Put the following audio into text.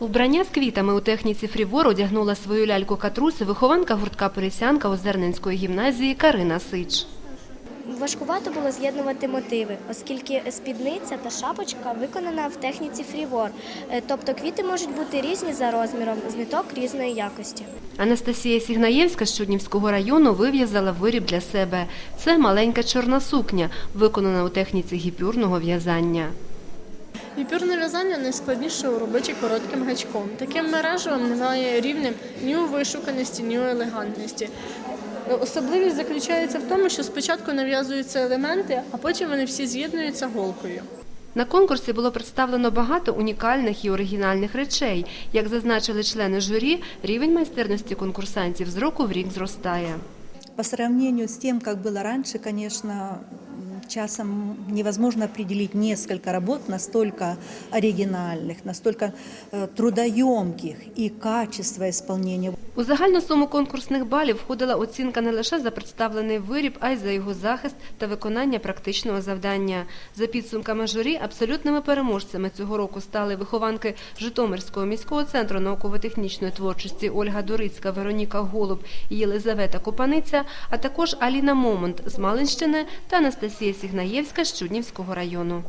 Вбрання з квітами у техніці фрівор одягнула свою ляльку катрусу вихованка гуртка Пересянка Озерненської гімназії Карина Сич. Важкувато було з'єднувати мотиви, оскільки спідниця та шапочка виконана в техніці фрівор, Е, тобто квіти можуть бути різні за розміром, з ниток різної якості. Анастасія Сігнаєвська з Чуднівського району вив'язала виріб для себе. Це маленька чорна сукня, виконана у техніці гіпюрного в'язання. Гіпюрне в'язання найскладніше у роботі коротким гачком. Таким мережевим немає рівнем ні у вишуканості, ні у елегантності. Особливість заключається в тому, що спочатку нав'язуються елементи, а потім вони всі з'єднуються голкою. На конкурсі було представлено багато унікальних і оригінальних речей. Як зазначили члени журі, рівень майстерності конкурсантів з року в рік зростає. По сравнению с тем, как было раньше, конечно, часом невозможно определить несколько работ настолько оригинальных, настолько э, трудоемких и качество исполнения. У загальну суму конкурсних балів входила оцінка не лише за представлений виріб, а й за його захист та виконання практичного завдання. За підсумками журі, абсолютними переможцями цього року стали вихованки Житомирського міського центру науково-технічної творчості Ольга Дорицька, Вероніка Голуб і Єлизавета Копаниця, а також Аліна Момонт з Малинщини та Анастасія Сігнаєвська з Чуднівського району.